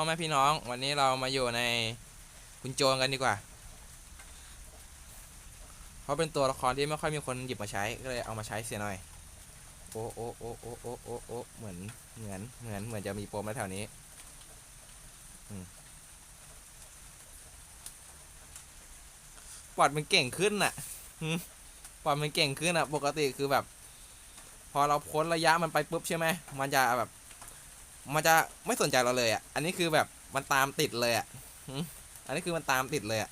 พ่อแม่พี่น้องวันนี้เรามาอยู่ในคุณโจรกันดีกว่า เพราะเป็นตัวละครที่ไม่ค่อยมีคนหยิบมาใช้ก็เลยเอามาใช้เสียหน่อย โอ้โอ้โอ้โอ้โอ้โอ้โอ้เหมือนเหมือนเหมือนเหมือนจะมีโปรมาแถวนี้ปอดมันเก่งขึ้นน่ะปอดมันเก่งขึ้นอะ ปกติคือแบบ พอเราพ้นระยะมันไปปุ๊บใช่ไหมมันจะแบบ มันจะไม่สนใจเราเลยอะ อันนี้คือแบบมันตามติดเลยอะอันนี้คือมันตามติดเลยอะ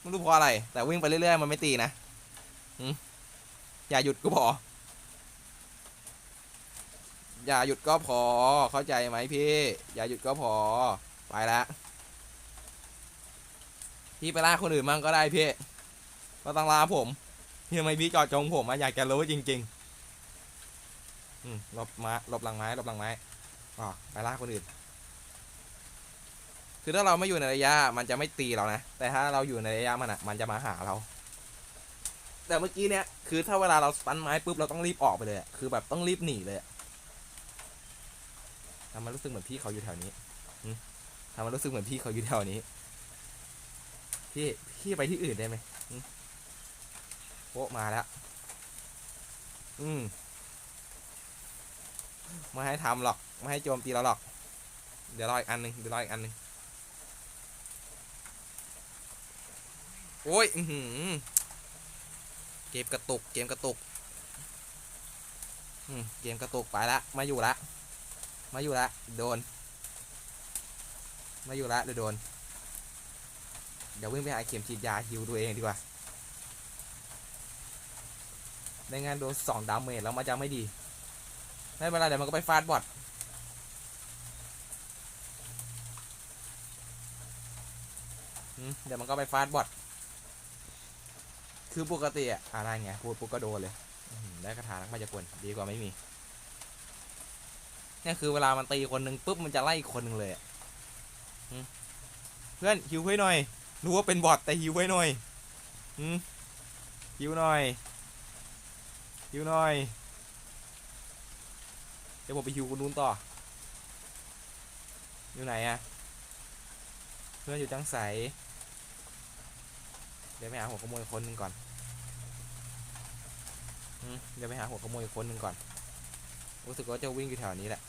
ไม่รู้เพราะอะไร แต่วิ่งไปเรื่อยๆมันไม่ตีนะอย่าหยุดก็พอ อย่าหยุดก็พอ เข้าใจไหมพี่ อย่าหยุดก็พอ ไปละพี่ไปล่าคนอื่นมั่งก็ได้พี่ก็ต้องลาผมทำไมพี่จอดจงผมอะอยากจะรู้จริงๆอืมหลบมาหลบหลังไม้หลบหลังไม้ อ๋อไปล่าคนอื่น คือถ้าเราไม่อยู่ในระยะ มันจะไม่ตีเรานะ แต่ถ้าเราอยู่ในระยะมันอะ มันจะมาหาเรา แต่เมื่อกี้เนี่ยคือถ้าเวลาเราสตันไม้ปุ๊บเราต้องรีบออกไปเลย คือแบบต้องรีบหนีเลยทำมันรู้สึกเหมือนพี่เขาอยู่แถวนี้ทำมันรู้สึกเหมือนพี่เขาอยู่แถวนี้ พี่พี่ไปที่อื่นได้ไหมโป๊ะมาแล้ว อืม ไม่ให้ทำหรอก ไม่ให้โจมตีเราหรอก เดี๋ยวรออีกอันหนึ่งเดี๋ยวรออีกอันหนึ่งโอ้ยอือหือเกมกระตุก เกมกระตุกอืมเกมกระตุกไปละ มาอยู่ละ มาอยู่ละ โดน มาอยู่ละเดี๋ยวโดน เดี๋ยววิ่งไปหาเข็มฉีดยาฮิวตัวเองดีกว่า ในงานโดนสองดาเมจแล้วมันจะไม่ดี ไม่เป็นไรเดี๋ยวมันก็ไปฟาดบอทเดี๋ยวมันก็ไปฟาดบอทคือปกติอะอะไรไงพูดปุ๊บก็โดนเลยได้คาถานักมายากลดีกว่าไม่มีนี่คือเวลามันตีคนหนึ่งปุ๊บมันจะไล่คนหนึ่งเลยอะเพื่อนฮิวให้หน่อยรู้ว่าเป็นบอทแต่ฮิวให้หน่อยอืมฮิวหน่อยฮิวหน่อย เดี๋ยวผมไปฮิวคนนู้นต่อ อยู่ไหนอะเพื่อนอยู่จังใส เดี๋ยวไปหาหัวขโมยคนหนึ่งก่อนเดี๋ยวไปหาหัวขโมยคนหนึ่งก่อน รู้สึกว่าจะวิ่งอยู่แถวนี้แหละ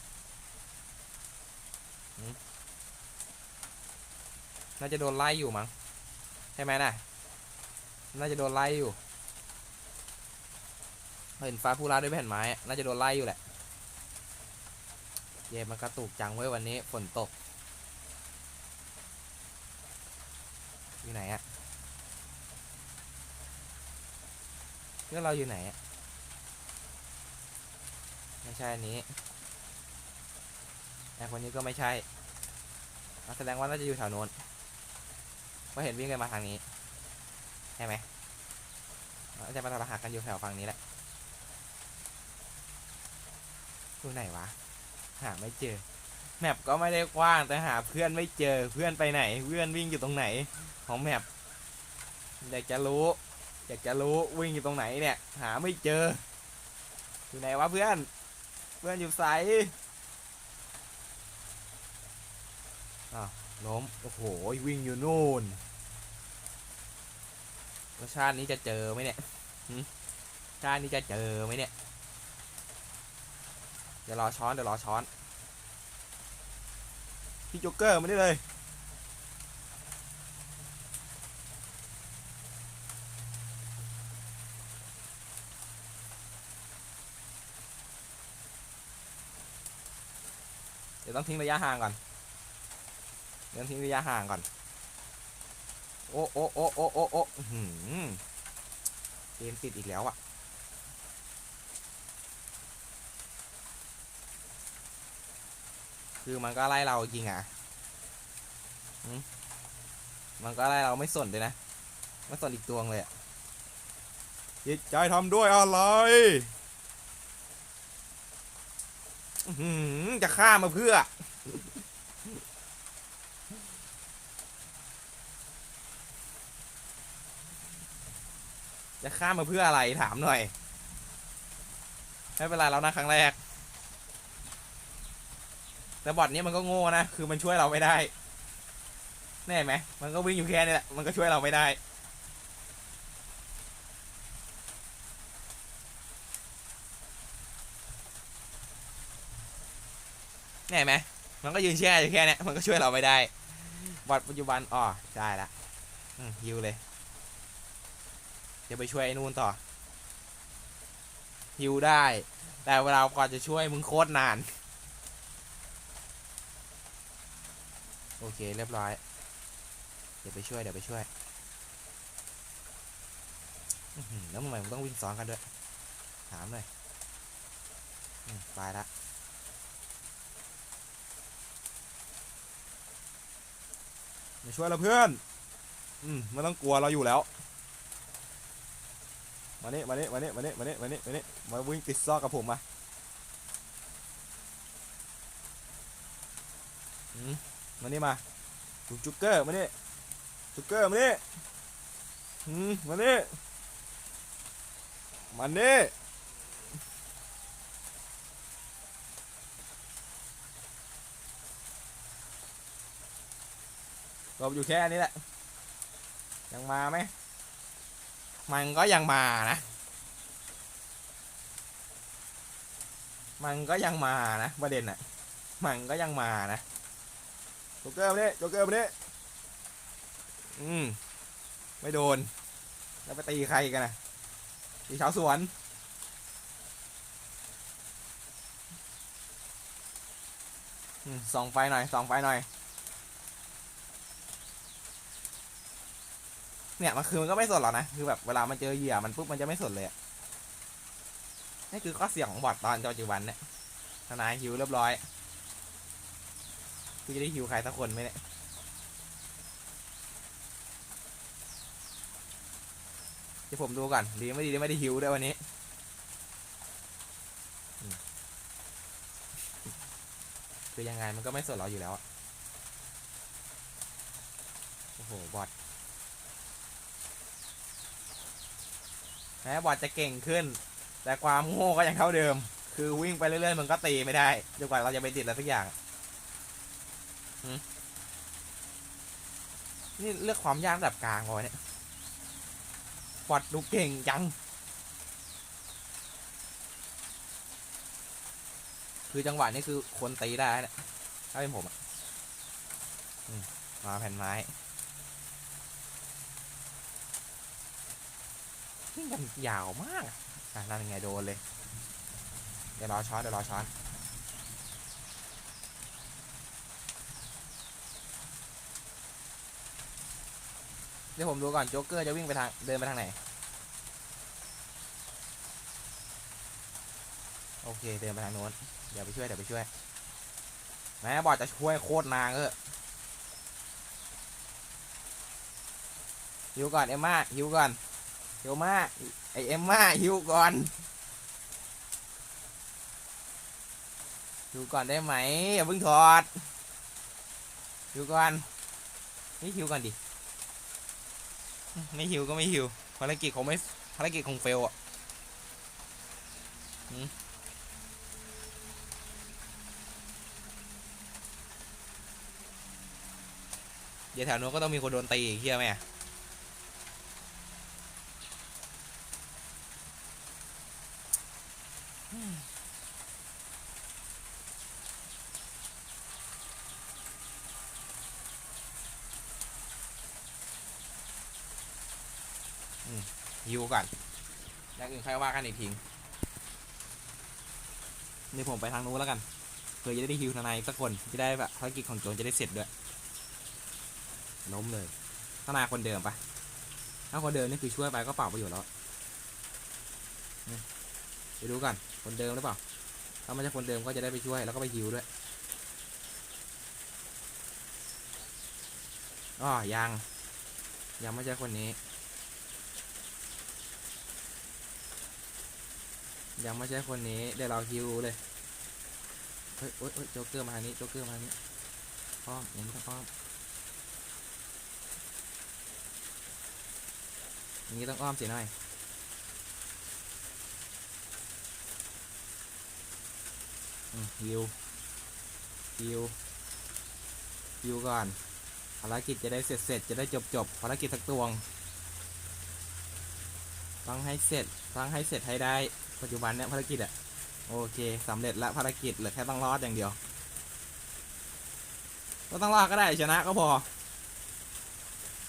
น่าจะโดนไล่อยู่มั้ง ใช่ไหมน่ะ น่าจะโดนไล่อยู่ เห็นฟ้าผู้ล่าด้วยแผ่นไม้ น่าจะโดนไล่อยู่แหละ เย็มันกระตุกจังไว้ยวันนี้ฝนตก อยู่ไหนอะเพื่อนเราอยู่ไหนอะไม่ใช่อันนี้ไอคนนี้ก็ไม่ใช่แสดงว่าน่าจะอยู่แถวโน้นเพราะเห็นวิ่งกันมาทางนี้ใช่ไหมน่าจะมาตลาดกันอยู่แถวฝั่งนี้แหละอยู่ไหนวะ หาไม่เจอ แมปก็ไม่ได้กว้างแต่หาเพื่อนไม่เจอเพื่อนไปไหน เพื่อนวิ่งอยู่ตรงไหน ของแมปอยากจะรู้อยากจะรู้วิ่งอยู่ตรงไหนเนี่ย หาไม่เจอ อยู่ไหนวะเพื่อน เพื่อนอยู่ไสอ้าวล้มโอ้โหวิ่งอยู่นู่นแล้วชาตินี้จะเจอไหมเนี่ยชาตินี้จะเจอไหมเนี่ย เดี๋ยวรอช้อนเดี๋ยวรอช้อน พี่โจ๊กเกอร์มาได้เลย เดี๋ยวต้องทิ้งระยะห่างก่อน เดี๋ยวทิ้งระยะห่างก่อน โอ้โอ้โอ้โอ้โอ้โอ้หือเกมติดอีกแล้วอะ คือมันก็ไล่เราจริงอะมันก็ไล่เราไม่สนเลยนะ ไม่สนอีกตัวงเลยอะจิตใจทำด้วยอะไรอื้อหือจะฆ่ามาเพื่อ จะฆ่ามาเพื่ออะไรถามหน่อย ไม่เป็นไรแล้วนะครั้งแรก แต่บอทนี้มันก็โง่นะ คือมันช่วยเราไม่ได้ แน่ไหม มันก็วิ่งอยู่แค่นี้แหละ มันก็ช่วยเราไม่ได้ แน่ไหม มันก็ยืนแช่อยู่แค่นี้มันก็ช่วยเราไม่ได้ บอทปัจจุบัน อ๋อ ได้ละอืมฮิวเลย จะไปช่วยไอ้นู่นต่อฮิวได้ แต่เวลาก่อนจะช่วยมึงโคตรนาน โอเค เรียบร้อย เดี๋ยวไปช่วย เดี๋ยวไปช่วยอื้อหือแล้วทำไมมึงต้องวิ่งซ้อนกันด้วย ถามหน่อยอืมไปละมาช่วยเราเพื่อน อืมไม่ต้องกลัวเราอยู่แล้ว มานี่มานี่มานี่มานี่มานี่มานี่มานี่มาวิ่งติดซอกกับผมมา อืม มานี่มาจุกเกอร์มานี่จุกเกอร์มานี่อืมมานี่มานี่หลบอยู่แค่นี้แหละ ยังมาไหม มันก็ยังมานะ มันก็ยังมานะประเด็นอะมันก็ยังมานะ โจ๊กเกอร์มาเนี่ยโจ๊กเกอร์มาเนี่ยอืมไม่โดน แล้วไปตีใครกันนะตีชาวสวน อืมส่องไฟหน่อย ส่องไฟหน่อย เนี่ยมันคือมันก็ไม่สนหรอกนะ คือแบบเวลามันเจอเหยื่อมันปุ๊บมันจะไม่สนเลยอะนี่คือข้อเสียของบอทตอนปัจจุบันเนี่ยทนายฮิวเรียบร้อย กูจะได้ฮิวใครสักคนไหมเนี่ยเดี๋ยวผมดูก่อน ดีไม่ดีไม่ได้ฮิวด้วยวันนี้คือยังไงมันก็ไม่สนเราอยู่แล้วอะโอ้โห บอทแม้บอทจะเก่งขึ้น แต่ความโง่ก็ยังเท่าเดิม คือวิ่งไปเรื่อยๆ มันก็ตีไม่ได้จนกว่าเราจะไปติดอะไรสักอย่าง นี่เลือกความยากระดับกลางเอาไว้เนี่ยบอทดูเก่งจัง คือจังหวะนี้คือคนตีได้เนี่ยถ้าเป็นผมอะมาแผ่นไม้วิ่กันยาวมากอะนั่นไงโดนเลย เดี๋ยวรอช้อนเดี๋ยวรอช้อน เดี๋ยวผมดูก่อนโจ๊กเกอร์จะวิ่งไปทางเดินไปทางไหน โอเคเดินไปทางโน้น เดี๋ยวไปช่วยเดี๋ยวไปช่วยแม้บอดจะช่วยโคตรนานก็เถอะฮิวก่อนเอ็มม่าฮิวก่อนเอมมาไอเอ็มมาฮิวก่อนฮิวก่อนได้ไหมอย่าเพิ่งถอดฮิวก่อนนี่ฮิวก่อนดิ ไม่ฮิวก็ไม่ฮิวภารกิจคงไม่ภารกิจคงเฟลอะเดี๋ยวแถวนู้นก็ต้องมีคนโดนตีอีกเชื่อไหม ฮิวก่อนอย่างอื่นใครว่ากันอีกทีนี่ผมไปทางนู้นแล้วกันเพื่อจะได้ฮิวทนายสักคนจะได้แบบภารกิจของโจรจะได้เสร็จด้วยล้มเลยทนายคนเดิมปะถ้าคนเดิมนี่คือช่วยไปก็เปล่าประโยชน์แล้วนี่ไปดูกันคนเดิมหรือเปล่า ถ้าไม่ใช่คนเดิมก็จะได้ไปช่วยแล้วก็ไปฮิวด้วยอ๋อยังยังไม่ใช่คนนี้ ยังไม่ใช่คนนี้เดี๋ยวเราฮิวเลยเฮ้ยโอ๊ยโอ๊ยโจ๊กเกอร์มาทางนี้โจ๊กเกอร์มาทางนี้อ้อมอย่างนี้ต้องอ้อมอย่างนี้ต้องอ้อมสียหน่อยฮิวคิวคิวก่อนภารกิจจะได้เสร็จเสร็จจะได้จบจบภารกิจสักตวงต้องให้เสร็จต้องให้เสร็จให้ได้ ปัจจุบันเนี่ยภารกิจอะโอเคสำเร็จละภารกิจเหลือแค่ต้องรอดอย่างเดียวก็ต้องรอดก็ได้ชนะก็พอ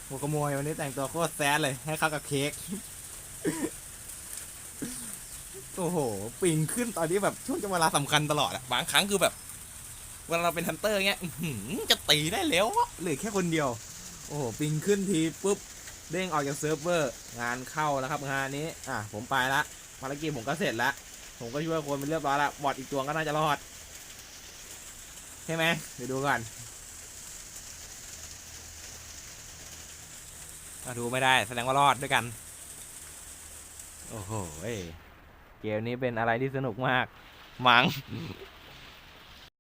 หัวขโมยวันนี้แต่งตัวโคตรแซดเลยให้เข้ากับเค้กโอ้โหปิงขึ้นตอนนี้แบบช่วงจังเวลาสำคัญตลอดอะบางครั้งคือแบบเวลาเราเป็นฮันเตอร์เงี้ยจะตีได้แล้วเหลือแค่คนเดียว โอ้โหปิงขึ้นทีปุ๊บเด้งออกจากเซิร์ฟเวอร์ งานเข้าแล้วครับงานนี้ อะผมไปละ ภารกิจผมก็เสร็จแล้ว ผมก็ช่วยคนเป็นเรียบร้อยแล้วบอดอีกตัวก็น่าจะรอด ใช่ไหมเดี๋ยวดูก่อนดูไม่ได้แสดงว่ารอดด้วยกัน โอ้โหเอ้ยเกมนี้เป็นอะไรที่สนุกมาก มัง